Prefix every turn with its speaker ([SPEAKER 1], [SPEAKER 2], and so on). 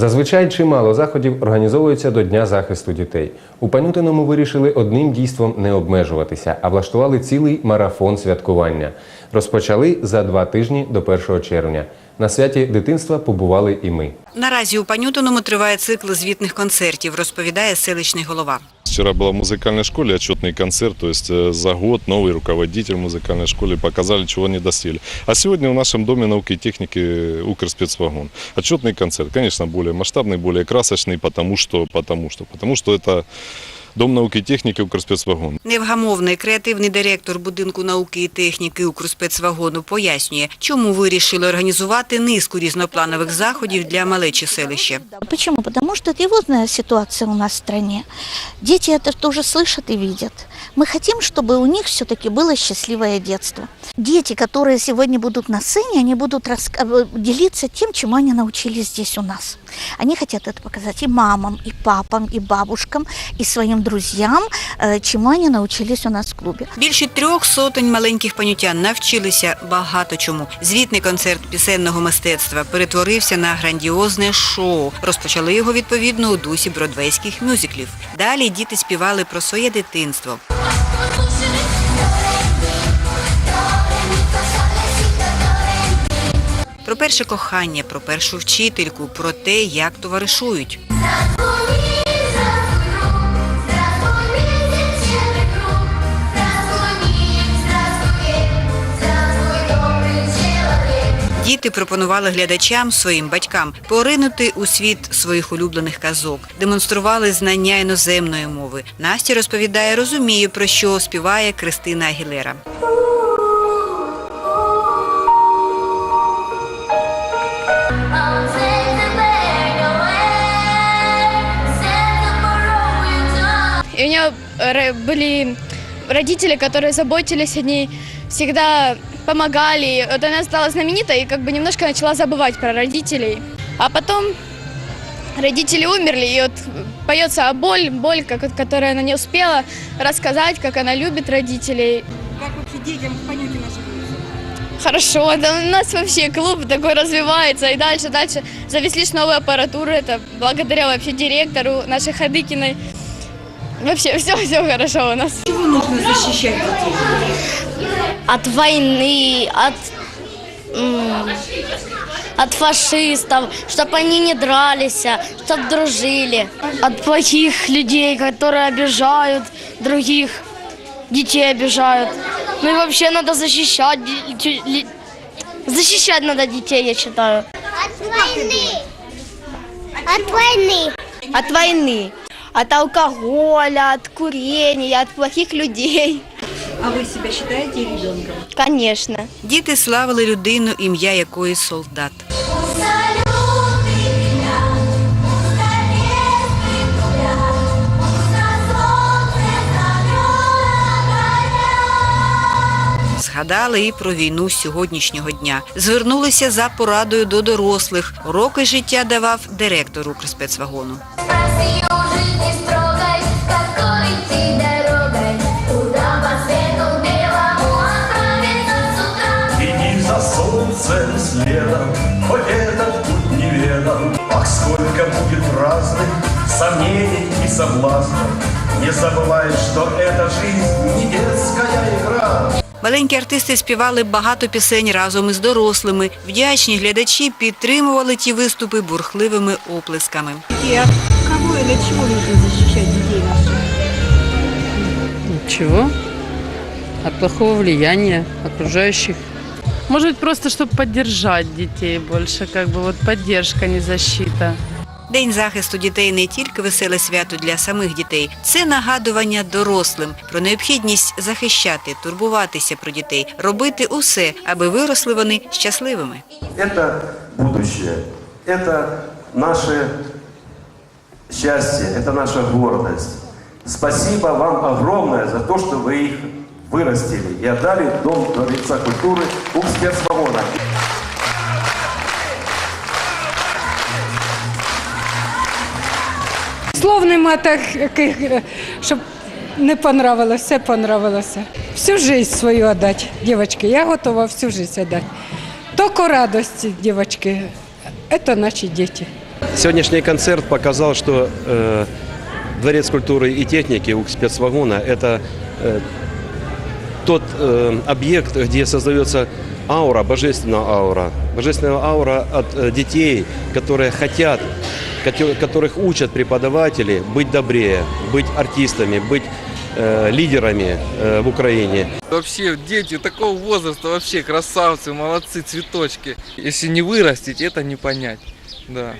[SPEAKER 1] Зазвичай чимало заходів організовується до Дня захисту дітей. У Панютиному вирішили одним дійством не обмежуватися, а влаштували цілий марафон святкування. Розпочали за два тижні до 1 червня. На святі дитинства побували і ми.
[SPEAKER 2] Наразі у Панютиному триває цикл звітних концертів, розповідає селищний голова.
[SPEAKER 3] Вчера была в музыкальной школе отчетный концерт, то есть э, за год новый руководитель музыкальной школы показали, чего не достигли. А сегодня в нашем Доме науки и техники Укрспецвагон. Отчетный концерт, конечно, более масштабный, более красочный, потому что, потому что, потому что это Дом науки и техники Укрспецвагон.
[SPEAKER 2] Невгамовний креативний директор будинку науки і техніки Укрспецвагону пояснює, чому вирішили організувати низку різнопланових заходів для малечі селища.
[SPEAKER 4] Почему? Потому что тревожная ситуация у нас в стране. Дети это тоже слышат и видят. Мы хотим, чтобы у них все-таки было счастливое детство. Дети, которые сегодня будут на сцене, они будут раска- э, делиться тем, чему они научились здесь у нас. Они хотят это показать и мамам, и папам, и бабушкам, и своим друзьям, э, чему они научились у нас в клубе.
[SPEAKER 2] Більше трьох сотень маленьких панютян навчилися багато чому. Звітний концерт пісенного мистецтва перетворився на грандіозне шоу. Розпочали його відповідно у дусі бродвейських мюзиклів. Далі діти співали про своє дитинство. Перше кохання, про першу вчительку, про те, як товаришують. Діти пропонували глядачам, своїм батькам поринути у світ своїх улюблених казок, демонстрували знання іноземної мови. Настя розповідає, розуміє, про що співає Кристина Агілера.
[SPEAKER 5] И у нее ро- были родители, которые заботились о ней, всегда помогали. Вот она стала знаменитой и как бы немножко начала забывать про родителей. А потом родители умерли, и вот поется о боль, боль, как, вот, которую она не успела рассказать, как она любит родителей.
[SPEAKER 2] Як вообще дітям в Панютіна
[SPEAKER 5] Хорошо, да, у нас вообще клуб такой развивается, и дальше, дальше завезли новую аппаратуру, это благодаря вообще директору нашей Хадыкиной. Вообще все, все хорошо у нас.
[SPEAKER 2] Чого нужно захищати дітей?
[SPEAKER 6] от войны, от, от фашистов, чтобы они не дрались, чтобы дружили. От плохих людей, которые обижают других, детей обижают. Ну и вообще надо защищать, защищать надо детей, я считаю.
[SPEAKER 7] От войны. От войны.
[SPEAKER 6] От войны, от алкоголя, от курения, от плохих людей.
[SPEAKER 2] А ви себе вважаєте ребенком?
[SPEAKER 6] Конечно.
[SPEAKER 2] Діти славили людину, ім'я якої солдат. Згадали і про війну сьогоднішнього дня. Звернулися за порадою до дорослих. Уроки життя давав директор Укрспецвагону.
[SPEAKER 8] солнцем следом, хоть этот путь неведом. Ах, сколько будет разных сомнений и соблазнов. Не забывай, что эта жизнь не детская игра.
[SPEAKER 2] Маленькі артисти співали багато пісень разом із дорослими. Вдячні глядачі підтримували ті виступи бурхливими оплесками.
[SPEAKER 9] Кого и для чего нужно защищать детей наших?
[SPEAKER 10] Чего? От плохого влияния окружающих.
[SPEAKER 11] Может быть, просто чтобы поддержать детей больше, как бы вот поддержка, не защита.
[SPEAKER 2] День захисту дітей не тільки веселе свято для самих дітей, це нагадування дорослим про необхідність захищати, турбуватися про дітей, робити усе, аби виросли вони щасливими.
[SPEAKER 8] Это будущее. Это наше счастье, это наша гордость. Спасибо вам огромное за то, что вы их вырастили и отдали в Дом Дворца культуры Укрспецвагона.
[SPEAKER 9] Слов нема таких, щоб не понравилось, все понравилося. Всю жизнь свою віддати, дівчатки. Я готова всю жизнь віддати. Тільки радості, дівчатки, це наші діти.
[SPEAKER 8] Сегодняшний концерт показал, что э, Дворец культуры и техники у спецвагона – это э, тот э, объект, где создается аура, божественная аура. Божественная аура от э, детей, которые хотят, кото- которых учат преподаватели быть добрее, быть артистами, быть э, лидерами э, в Украине.
[SPEAKER 12] Вообще дети такого возраста вообще красавцы, молодцы, цветочки. Если не вырастить, это не понять. Да.